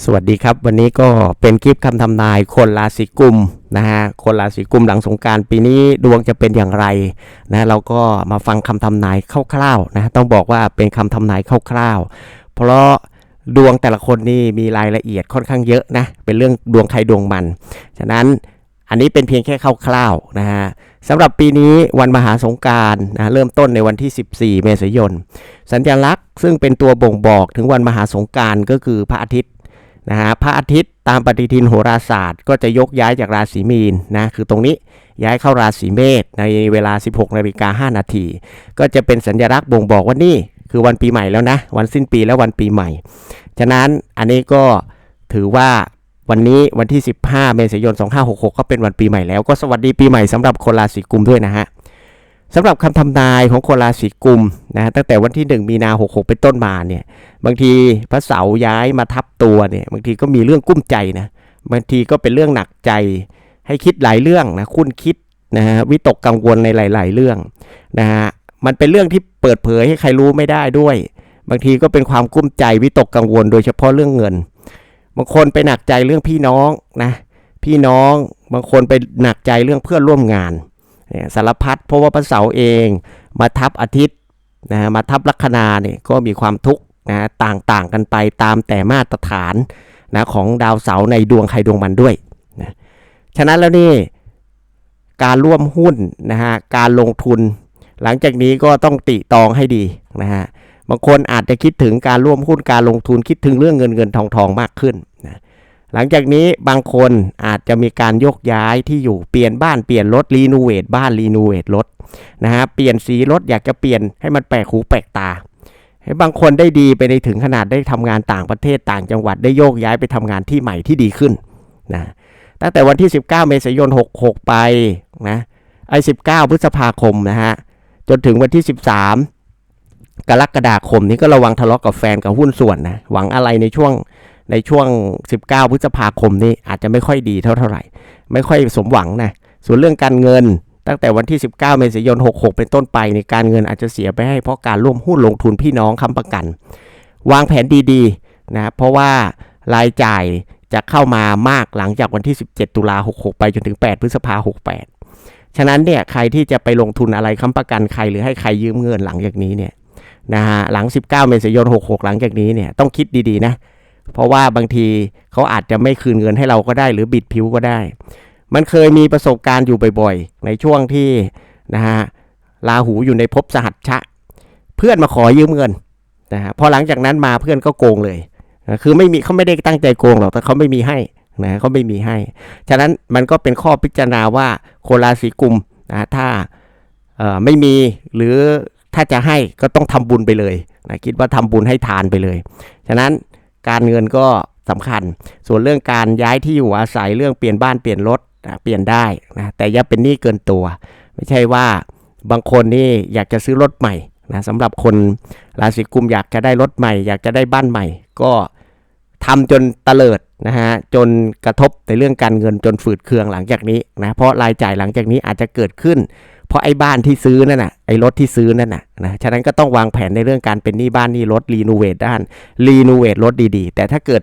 สวัสดีครับ วันนี้ก็เป็นคลิปคำทำนายคนราศีกุมนะฮะคนราศีกุมหลังสงการปีนี้ดวงจะเป็นอย่างไรนะเราก็มาฟังคำทำนายคร่าวๆนะต้องบอกว่าเป็นคำทำนายคร่าวๆ เพราะดวงแต่ละคนนี่มีรายละเอียดค่อนข้างเยอะนะเป็นเรื่องดวงใครดวงมัน ฉะนั้นอันนี้เป็นเพียงแค่คร่าวๆนะฮะสำหรับปีนี้วันมหาสงการนะเริ่มต้นในวันที่ 14 เมษายน สัญลักษณ์ซึ่งเป็นตัวบ่งบอกถึงวันมหาสงการก็คือพระอาทิตย์ นะฮะพระอาทิตย์ตามปฏิทินโหราศาสตร์ ก็จะยกย้ายจากราศีมีนนะคือตรงนี้ย้ายเข้าราศีเมษในเวลา 16นาฬิกา5นาทีก็จะเป็นสัญลักษณ์บ่งบอกว่านี่คือวันปีใหม่แล้วนะ วันสิ้นปีและวันปีใหม่ ฉะนั้นอันนี้ก็ถือว่าวันนี้วันที่ 15 เมษายน 2566 ก็เป็นวันปีใหม่แล้วก็สวัสดีปีใหม่สำหรับคนราศีกุมด้วยนะฮะ สำหรับคำทำนายของคนราศีกุมนะตั้งแต่วันที่ 1 มีนา 66 เป็นต้นมาเนี่ยบางทีพระเสาย้ายมาทับตัวเนี่ยบางทีก็มีเรื่องกุ้มใจนะบางทีก็เป็นเรื่องหนักใจ ให้คิดหลายเรื่องนะคุ้นคิดนะฮะวิตกกังวลในหลาย ๆ เรื่องนะฮะมันเป็นเรื่องที่เปิดเผยให้ใครรู้ไม่ได้ด้วย บางทีก็เป็นความกุ้มใจวิตกกังวล โดยเฉพาะเรื่องเงิน บางคนไปหนักใจเรื่องพี่น้องนะพี่น้องบางคนไปหนักใจเรื่องเพื่อนร่วมงาน สารพัดเพราะว่าพระเสาร์เองมาทับอาทิตย์นะฮะมาทับลัคนาเนี่ยก็มีความทุกข์นะต่างๆกันไปตามแต่มาตรฐานนะของดาวเสาร์ในดวงใครดวงมันด้วยนะฉะนั้นแล้วนี่การร่วมหุ้นนะฮะการลงทุน หลังจากนี้ก็ต้องติตองให้ดีนะฮะบางคนอาจจะคิดถึงการร่วมหุ้นการลงทุนคิดถึงเรื่องเงินเงินทองทองมากขึ้นนะ หลังจากนี้บางคนอาจจะมีการยกย้ายที่อยู่เปลี่ยนบ้านเปลี่ยนรถรีโนเวทบ้านรีโนเวทรถนะฮะเปลี่ยนสีรถอยากจะเปลี่ยนให้มันแปลกหูแปลกตาให้บางคนได้ดีไปในถึงขนาดได้ทำงานต่างประเทศต่างจังหวัดได้โยกย้ายไปทำงานที่ใหม่ที่ดีขึ้นนะตั้งแต่วันที่ 19 เมษายน 66 ไปนะไอ้19 พฤษภาคมนะฮะจนถึงวันที่ 13 กรกฎาคมนี้ก็ระวังทะเลาะกับแฟนกับหุ้นส่วนนะหวังอะไรในช่วง ในช่วง 19 พฤษภาคมนี้อาจจะไม่ค่อยดีเท่าเท่าไหร่ ไม่ค่อยสมหวังนะ ส่วนเรื่องการเงินตั้งแต่วันที่ 19 เมษายน 66 เป็นต้นไปในการเงินอาจจะเสียไปให้เพราะการร่วมหุ้นลงทุนพี่น้องค้ำประกัน วางแผนดีๆนะเพราะว่ารายจ่ายจะเข้ามามากหลังจากวันที่ 17 ตุลา 66 ไปจนถึง 8 พฤษภา 68 ฉะนั้นเนี่ยใครที่จะไปลงทุนอะไรค้ำประกันใครหรือให้ใครยืมเงินหลังจากนี้เนี่ยนะฮะหลัง 19 เมษายน 66 หลังจากนี้เนี่ยต้องคิดดีๆนะ เพราะว่าบางทีเขาอาจจะไม่คืนเงินให้เราก็ได้ หรือบิดผิวก็ได้ มันเคยมีประสบการณ์อยู่บ่อยๆ ในช่วงที่นะฮะลาหูอยู่ในภพสหัชชะ เพื่อนมาขอยืมเงินนะฮะพอหลังจากนั้นมาเพื่อนก็โกงเลยนะคือไม่มีเขาไม่ได้ตั้งใจโกงหรอกแต่เขาไม่มีให้นะเขาไม่มีให้ ฉะนั้นมันก็เป็นข้อพิจารณาว่าโคราศีกุมนะถ้าไม่มีหรือถ้าจะให้ก็ต้องทำบุญไปเลยนะคิดว่าทำบุญให้ทานไปเลย ฉะนั้น การเงินก็สำคัญ ส่วนเรื่องการย้ายที่อยู่อาศัยเรื่องเปลี่ยนบ้านเปลี่ยนรถเปลี่ยนได้นะแต่อย่าเป็นหนี้เกินตัว ไม่ใช่ว่าบางคนนี่อยากจะซื้อรถใหม่นะสำหรับคนราศีกุมอยากจะได้รถใหม่ อยากจะได้บ้านใหม่ ก็ทำจนตะเลิดนะฮะจนกระทบในเรื่องการเงินจนฝืดเคืองหลังจากนี้นะเพราะรายจ่ายหลังจากนี้อาจจะเกิดขึ้น เพราะไอ้บ้านที่ซื้อนั่นน่ะไอ้รถที่ซื้อนั่นน่ะนะฉะนั้นก็ต้องวางแผนในเรื่องการเป็นหนี้บ้านหนี้รถรีโนเวทด้านรีโนเวทรถดีๆ แต่ถ้าเกิด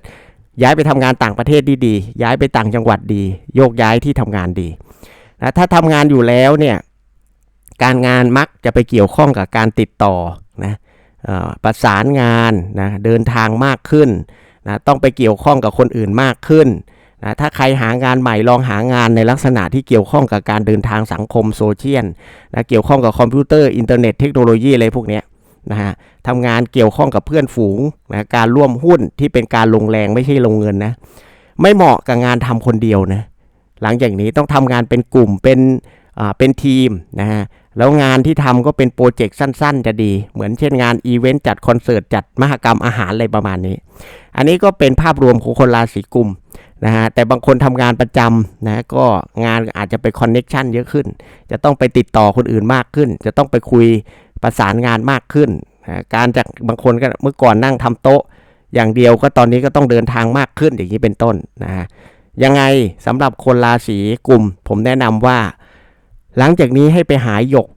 ย้ายไปทำงานต่างประเทศดีๆย้ายไปต่างจังหวัดดี โยกย้ายที่ทำงานดีนะถ้าทำงานอยู่แล้วเนี่ยการงานมักจะไปเกี่ยวข้องกับการติดต่อนะออประสานงานนะเดินทางมากขึ้นนะต้องไปเกี่ยวข้องกับคนอื่นมากขึ้น นะถ้าใครหางานใหม่ลองหางานในลักษณะที่เกี่ยวข้องกับการเดินทางสังคมโซเชียลนะเกี่ยวข้องกับคอมพิวเตอร์อินเทอร์เน็ตเทคโนโลยีอะไรพวกนี้นะฮะทำงานเกี่ยวข้องกับเพื่อนฝูงนะการร่วมหุ้นที่เป็นการลงแรงไม่ใช่ลงเงินนะไม่เหมาะกับงานทำคนเดียวนะหลังจากนี้ต้องทำงานเป็นกลุ่มเป็นอ่าเป็นทีมนะฮะแล้วงานที่ทำก็เป็นโปรเจกต์สั้น ๆ จะดี เหมือนเช่นงานอีเวนต์จัดคอนเสิร์ตจัดมหกรรมอาหารอะไรประมาณนี้ อันนี้ก็เป็นภาพรวมของคนราศีกุม นะฮะแต่บางคนทำงานประจำนะก็งานอาจจะไปคอนเน็กชันเยอะขึ้น จะต้องไปติดต่อคนอื่นมากขึ้น จะต้องไปคุยประสานงานมากขึ้นนะการจากบางคนก็เมื่อก่อนนั่งทำโต๊ะ อย่างเดียวก็ตอนนี้ก็ต้องเดินทางมากขึ้นอย่างนี้เป็นต้นนะฮะยังไงสำหรับคนราศีกลุ่ม ผมแนะนำว่า หลังจากนี้ให้ไปหาหยก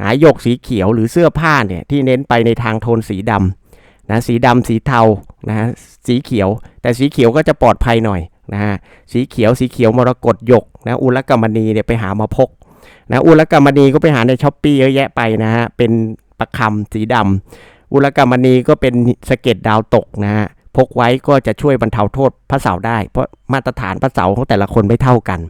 หาหยกสีเขียวหรือเสื้อผ้าเนี่ยที่เน้นไปในทางโทนสีดำนะสีดำสีเทานะสีเขียว แต่สีเขียวก็จะปลอดภัยหน่อยนะฮะสีเขียวสีเขียวมรกตหยกนะอุลกรรมณีเนี่ยไปหามาพกนะอุลกรรมณีก็ไปหาในช้อปปี้เยอะแยะไปนะฮะเป็นประคำสีดำอุลกรรมณีก็เป็นสะเก็ดดาวตกนะฮะพกไว้ก็จะช่วยบรรเทาโทษพระเสาได้ เพราะมาตรฐานพระเสาของแต่ละคนไม่เท่ากัน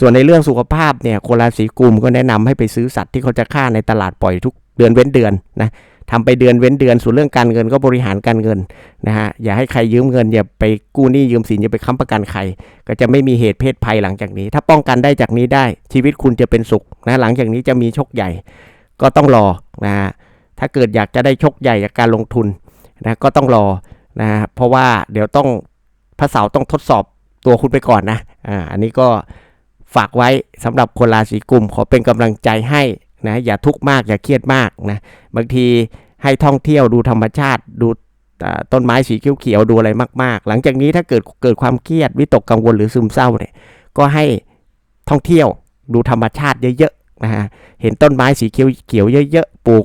ส่วนในเรื่องสุขภาพเนี่ยคนราศีกุมก็แนะนำให้ไปซื้อสัตว์ที่เขาจะฆ่าในตลาดปล่อยทุกเดือนเว้นเดือนนะ ทำไปเดือนเว้นเดือนส่วนเรื่องการเงินก็บริหารการเงินนะฮะอย่าให้ใครยืมเงินอย่าไปกู้หนี้ยืมสินอย่าไปค้ำประกันใคร ก็จะไม่มีเหตุเพศภัยหลังจากนี้ ถ้าป้องกันได้จากนี้ได้ชีวิตคุณจะเป็นสุขนะหลังจากนี้จะมีโชคใหญ่ ก็ต้องรอนะฮะถ้าเกิดอยากจะได้โชคใหญ่จากการลงทุนนะก็ต้องรอนะฮะเพราะว่าเดี๋ยวต้องพระเสาต้องทดสอบตัวคุณไปก่อนนะอ่าอันนี้ก็ฝากไว้สำหรับคนราศีกุมขอเป็นกำลังใจให้ นะอย่าทุกข์มากอย่าเครียดมากนะบางทีให้ท่องเที่ยวดูธรรมชาติดูต้นไม้สีเขียวๆดูอะไรมาก ๆ หลังจากนี้ถ้าเกิดเกิดความเครียดวิตกกังวลหรือซึมเศร้าเนี่ยก็ให้ท่องเที่ยวดูธรรมชาติเยอะๆนะฮะเห็นต้นไม้สีเขียวเขียวๆเยอะๆปลูก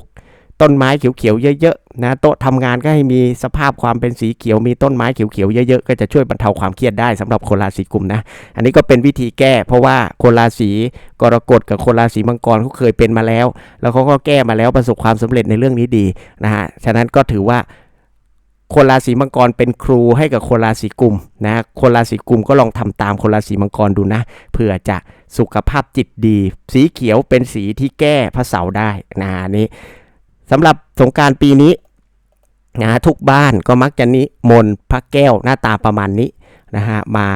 ต้นไม้เขียวๆเยอะๆนะโต๊ะทำงานก็ให้มีสภาพความเป็นสีเขียวมีต้นไม้เขียวๆเยอะๆก็จะช่วยบรรเทาความเครียดได้สำหรับคนราศีกุมนะ อันนี้ก็เป็นวิธีแก้ เพราะว่าคนราศีกรกฎกับคนราศีมังกรเขาเคยเป็นมาแล้ว แล้วเขาก็แก้มาแล้วประสบความสำเร็จในเรื่องนี้ดีนะฮะฉะนั้นก็ถือว่าคนราศีมังกรเป็นครูให้กับคนราศีกุมนะคนราศีกุมก็ลองทำตามคนราศีมังกรดูนะเพื่อจะสุขภาพจิตดี สีเขียวเป็นสีที่แก้พระเสาร์ได้นะอันนี้ สำหรับสงการปีนี้นะทุกบ้านก็มักจะนิมนต์พระแก้วหน้าตาประมาณนี้นะฮะมา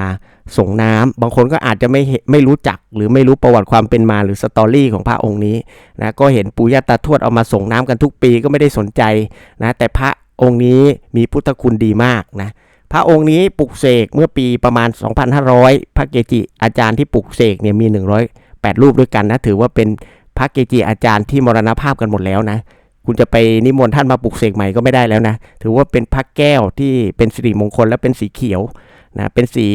ส่งน้ำบางคนก็อาจจะไม่เห็นไม่รู้จักหรือไม่รู้ประวัติความเป็นมาหรือสตอรี่ของพระองค์นี้นะก็เห็นปู่ย่าตาทวดเอามาส่งน้ำกันทุกปีก็ไม่ได้สนใจนะแต่พระองค์นี้มีพุทธคุณดีมากนะพระองค์นี้ปลุกเสกเมื่อปีประมาณ 2,500 พระเกจิอาจารย์ที่ปลุกเสกเนี่ยมี 108 รูปด้วยกันนะถือว่าเป็นพระเกจิอาจารย์ที่มรณภาพกันหมดแล้วนะ คุณจะไปนิมนต์ท่านมาปลุกเสกใหม่ก็ไม่ได้แล้วนะ ถือว่าเป็นพระแก้วที่เป็นสิริมงคลและเป็นสีเขียวนะเป็นสี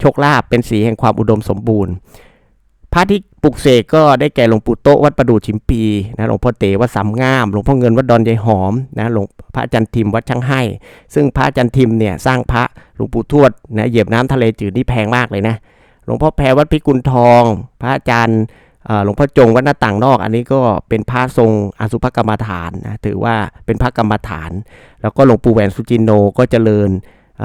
โชคลาภเป็นสีแห่งความอุดมสมบูรณ์ พระที่ปลุกเสกก็ได้แก่หลวงปู่โตวัดประดู่ชิมพีนะหลวงพ่อเต๋วัดสามงามหลวงพ่อเงินวัดดอนยายหอมนะหลวงพระอาจารย์ทิมวัดช่างให้ ซึ่งพระอาจารย์ทิมเนี่ยสร้างพระหลวงปู่ทวดนะเหยียบน้ำทะเลจืดนี่แพงมากเลยนะหลวงพ่อแพรวัดพิกุลทอง พระอาจารย์ หลวงพ่อจงวัดหน้าต่างนอกอันนี้ก็เป็นพระทรงอสุภกรรมฐานนะถือว่าเป็นพระกรรมฐาน แล้วก็หลวงปู่แหวนสุจินโนก็เจริญ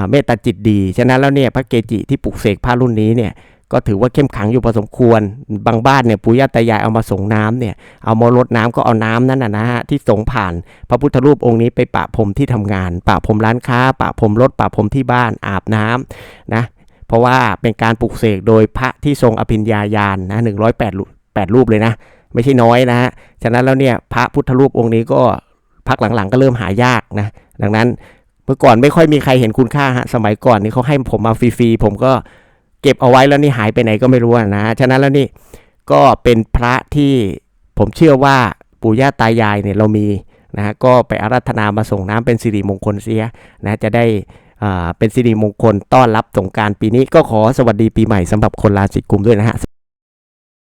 เมตตาจิตดี ฉะนั้นแล้วเนี่ยพระเกจิที่ปลุกเสกพระรุ่นนี้เนี่ยก็ถือว่าเข้มขังอยู่พอสมควร บางบ้านเนี่ยปู่ย่าตายายเอามาส่งน้ำเนี่ย เอามารดน้ำก็เอาน้ำนั้นนะนะฮะที่ส่งผ่าน พระพุทธรูปองค์นี้ไปปะพรมที่ทำงาน ปะพรมร้านค้า ปะพรมรถปะพรมที่บ้านอาบน้ำนะ เพราะว่าเป็นการปลุกเสกโดยพระที่ทรงอภิญญาญาณนะหนึ่งร้อยแปด แปดรูปเลยนะ ไม่ใช่น้อยนะฮะ ฉะนั้นแล้วเนี่ยพระพุทธรูปองค์นี้ก็พักหลังๆก็เริ่มหายากนะ ดังนั้นเมื่อก่อนไม่ค่อยมีใครเห็นคุณค่าฮะ สมัยก่อนนี่เขาให้ผมมาฟรีๆ ผมก็เก็บเอาไว้แล้วนี่หายไปไหนก็ไม่รู้อะนะ ฉะนั้นแล้วนี่ก็เป็นพระที่ผมเชื่อว่าปู่ย่าตายายเนี่ยเรามีนะฮะก็ไปอารัธนามาส่งน้ำเป็นสิริมงคลเสียนะจะได้อ่าเป็นสิริมงคลต้อนรับสงการปีนี้ก็ขอสวัสดีปีใหม่สำหรับคนราศีกุมด้วยนะฮะ